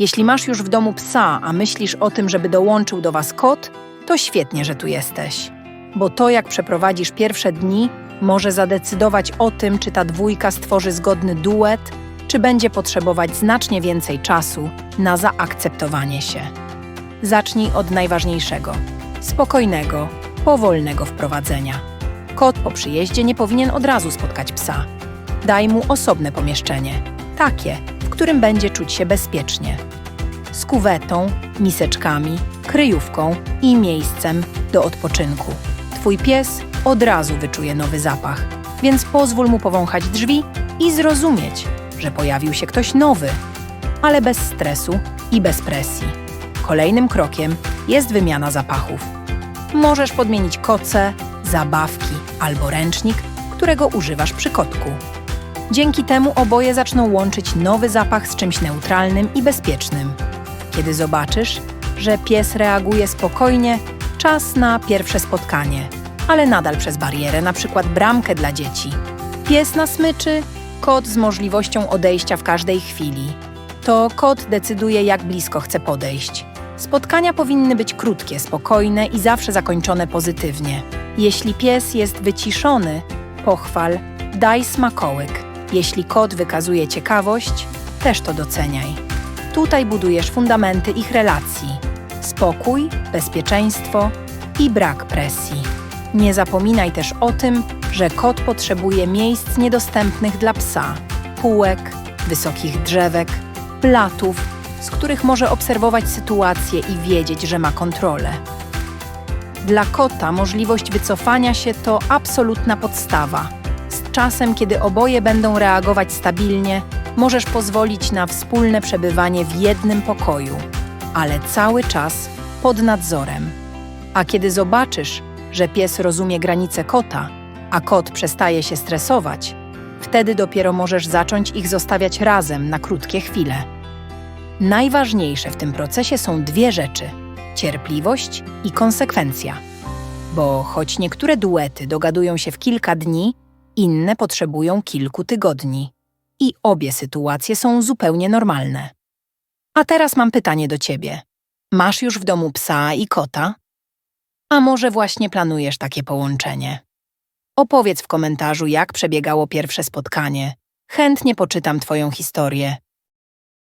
Jeśli masz już w domu psa, a myślisz o tym, żeby dołączył do was kot, to świetnie, że tu jesteś. Bo to, jak przeprowadzisz pierwsze dni, może zadecydować o tym, czy ta dwójka stworzy zgodny duet, czy będzie potrzebować znacznie więcej czasu na zaakceptowanie się. Zacznij od najważniejszego spokojnego, powolnego wprowadzenia. Kot po przyjeździe nie powinien od razu spotkać psa. Daj mu osobne pomieszczenie, takie, w którym będzie czuć się bezpiecznie. Z kuwetą, miseczkami, kryjówką i miejscem do odpoczynku. Twój pies od razu wyczuje nowy zapach, więc pozwól mu powąchać drzwi i zrozumieć, że pojawił się ktoś nowy, ale bez stresu i bez presji. Kolejnym krokiem jest wymiana zapachów. Możesz podmienić koce, zabawki albo ręcznik, którego używasz przy kotku. Dzięki temu oboje zaczną łączyć nowy zapach z czymś neutralnym i bezpiecznym. Kiedy zobaczysz, że pies reaguje spokojnie, czas na pierwsze spotkanie, ale nadal przez barierę, na przykład bramkę dla dzieci. Pies na smyczy, kot z możliwością odejścia w każdej chwili. To kot decyduje, jak blisko chce podejść. Spotkania powinny być krótkie, spokojne i zawsze zakończone pozytywnie. Jeśli pies jest wyciszony, pochwal, daj smakołyk. Jeśli kot wykazuje ciekawość, też to doceniaj. Tutaj budujesz fundamenty ich relacji: spokój, bezpieczeństwo i brak presji. Nie zapominaj też o tym, że kot potrzebuje miejsc niedostępnych dla psa półek, wysokich drzewek, blatów, z których może obserwować sytuację i wiedzieć, że ma kontrolę. Dla kota możliwość wycofania się to absolutna podstawa. Z czasem, kiedy oboje będą reagować stabilnie, możesz pozwolić na wspólne przebywanie w jednym pokoju, ale cały czas pod nadzorem. A kiedy zobaczysz, że pies rozumie granice kota, a kot przestaje się stresować, wtedy dopiero możesz zacząć ich zostawiać razem na krótkie chwile. Najważniejsze w tym procesie są dwie rzeczy: cierpliwość i konsekwencja. Bo choć niektóre duety dogadują się w kilka dni, inne potrzebują kilku tygodni. I obie sytuacje są zupełnie normalne. A teraz mam pytanie do ciebie. Masz już w domu psa i kota? A może właśnie planujesz takie połączenie? Opowiedz w komentarzu, jak przebiegało pierwsze spotkanie. Chętnie poczytam Twoją historię.